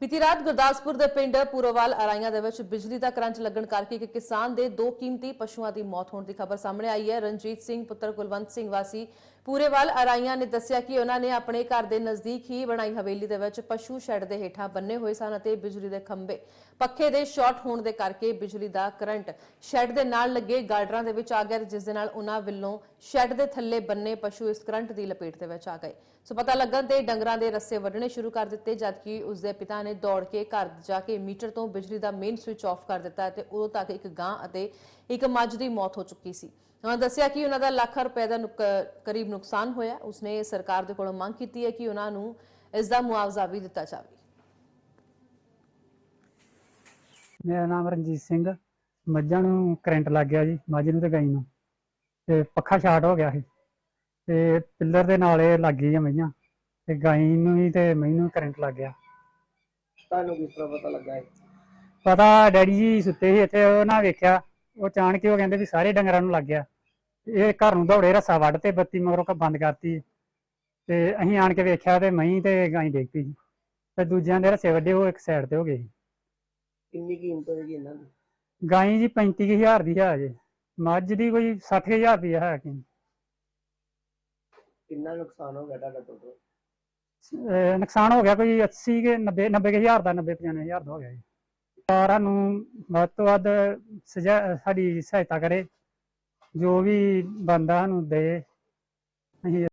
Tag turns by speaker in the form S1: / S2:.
S1: ਬੀਤੀ ਰਾਤ ਗੁਰਦਾਸਪੁਰ ਦੇ ਪਿੰਡ ਪੂਰੋਵਾਲ ਅਰਾਈਆਂ ਦੇ ਵਿੱਚ ਬਿਜਲੀ ਦਾ ਕਰੰਟ ਲੱਗਣ ਕਰਕੇ ਇੱਕ ਕਿਸਾਨ ਦੇ ਦੋ ਕੀਮਤੀ ਪਸ਼ੂਆਂ ਦੀ ਮੌਤ ਹੋਣ ਦੀ ਖਬਰ ਸਾਹਮਣੇ ਆਈ ਹੈ। ਰਣਜੀਤ ਸਿੰਘ ਪੁੱਤਰ ਕੁਲਵੰਤ ਸਿੰਘ ਵਾਸੀ ਪੂਰੇਵਾਲ ਅਰਾਈਆਂ ਨੇ ਦੱਸਿਆ ਕਿ ਉਹਨਾਂ ਨੇ ਆਪਣੇ ਘਰ ਦੇ ਨਜ਼ਦੀਕ ਹੀ ਬਣਾਈ ਹਵੇਲੀ ਦੇ ਵਿੱਚ ਪਸ਼ੂ ਸ਼ੈੱਡ ਦੇ ਹੇਠਾਂ ਬੰਨੇ ਹੋਏ ਸਨ ਅਤੇ ਬਿਜਲੀ ਦੇ ਖੰਭੇ, ਪੱਖੇ ਦੇ ਸ਼ਾਰਟ ਹੋਣ ਦੇ ਕਰਕੇ ਬਿਜਲੀ ਦਾ ਕਰੰਟ ਸ਼ੈੱਡ ਦੇ ਨਾਲ ਲੱਗੇ ਗਾਰਡਰਾਂ ਦੇ ਵਿੱਚ ਆ ਗਿਆ ਜਿਸ ਦੇ ਨਾਲ ਉਹਨਾਂ ਵੱਲੋਂ ਸ਼ੈੱਡ ਦੇ ਥੱਲੇ ਬੰਨੇ ਪਸ਼ੂ ਇਸ ਕਰੰਟ ਦੀ ਲਪੇਟ ਦੇ ਵਿੱਚ ਆ ਗਏ। ਸੋ ਪਤਾ ਲੱਗਣ ਤੇ ਡੰਗਰਾਂ ਦੇ ਰੱਸੇ ਵੱਢਣੇ ਸ਼ੁਰੂ ਕਰ ਦਿੱਤੇ, ਜਦਕਿ ਉਸ ਦੇ ਪਿਤਾ ਨੇ ਦੌੜ ਕੇ ਘਰ ਜਾ ਕੇ ਮੀਟਰ ਤੋਂ ਬਿਜਲੀ ਦਾ ਮੇਨ ਸਵਿਚ ਆਫ ਕਰ ਦਿੱਤਾ ਤੇ ਉਦੋਂ ਤੱਕ ਇੱਕ ਗਾਂ ਅਤੇ ਇੱਕ ਮੱਝ ਦੀ ਮੌਤ ਹੋ ਚੁੱਕੀ ਸੀ। ਉਹਨਾਂ ਦੱਸਿਆ ਕਿ ਉਹਨਾਂ ਦਾ ਲੱਖ ਰੁਪਏ ਦਾ ਕਰੀਬ ਨੁਕਸਾਨ ਹੋਇਆ। ਉਸਨੇ ਸਰਕਾਰ ਦੇ ਕੋਲੋਂ ਮੰਗ ਕੀਤੀ ਹੈ ਕਿ ਉਹਨਾਂ ਨੂੰ ਇਸ ਦਾ ਮੁਆਵਜ਼ਾ ਵੀ ਦਿੱਤਾ ਜਾਵੇ।
S2: ਮੇਰਾ ਨਾਮ ਰਣਜੀਤ ਸਿੰਘ। ਮੱਝਾਂ ਨੂੰ ਕਰੰਟ ਲੱਗ ਗਿਆ ਜੀ, ਮੱਝ ਨੂੰ ਤੇ ਗਾਈ ਨੂੰ। ਤੇ ਪੱਖਾ ਸ਼ਾਰਟ ਹੋ ਗਿਆ ਸੀ। ਤੇ ਪਿੱਲਰ ਦੇ ਨਾਲ ਇਹ ਲੱਗ ਗਈ ਆ ਮਈਆਂ। ਤੇ ਗਾਈ ਨੂੰ ਵੀ ਤੇ ਮੈਨੂੰ ਕਰੰਟ ਲੱਗ ਗਿਆ।
S3: ਤੁਹਾਨੂੰ ਕਿਸ ਤਰ੍ਹਾਂ ਪਤਾ ਲੱਗਾ ਹੈ
S2: ਪਤਾ ਡੈਡੀ ਜੀ ਸੁੱਤੇ ਸੀ ਇੱਥੇ ਉਹ ਨਾ ਵੇਖਿਆ ਉਹ ਚਾਣ ਕੇ ਉਹ ਕਹਿੰਦੇ ਵੀ ਸਾਰੇ ਡੰਗਰਾਂ ਨੂੰ ਲੱਗ ਗਿਆ। ਇਹ ਘਰ ਨੂੰ ਦੌੜੇ ਰੱਸਾ ਵੱਢ ਤੇ ਬੱਤੀ ਮਗਰੋਂ ਕ ਬੰਦ ਕਰਤੀ। ਤੇ ਅਸੀਂ ਆਣ ਕੇ ਵੇਖਿਆ ਤੇ ਮਹੀਂ ਤੇ ਗਾਈ ਡਿੱਗ ਪਈ ਤੇ ਦੂਜਿਆਂ ਦੇ ਰੱਸੇ ਵੱਡੇ ਉਹ ਇੱਕ ਸਾਈਡ ਤੇ ਹੋ ਗਏ।
S3: ਕਿੰਨੀ ਕੀਮਤ ਹੋਏਗੀ ਇਹਨਾਂ ਦੀ?
S2: ਗਾਈ ਜੀ 35000 ਦੀ ਹੈ ਜੇ ਮੱਝ ਦੀ ਕੋਈ 60000 ਦੀ ਹੈ ਕਿ
S3: ਕਿੰਨਾ ਨੁਕਸਾਨ ਹੋ ਗਿਆ ਤੁਹਾਡਾ ਟੋਟਲ?
S2: ਅਹ ਨੁਕਸਾਨ ਹੋ ਗਿਆ ਕੋਈ 80 ਕੇ 90 90 ਕੁ ਹਜ਼ਾਰ ਦਾ 90 95000 ਦਾ ਹੋ ਗਿਆ ਜੀ। ਸਰਕਾਰਾਂ ਨੂੰ ਵੱਧ ਤੋਂ ਵੱਧ ਸਜਾ, ਸਾਡੀ ਸਹਾਇਤਾ ਕਰੇ, ਜੋ ਵੀ ਬੰਦਾ ਸਾਨੂੰ ਦੇ, ਅਸੀਂ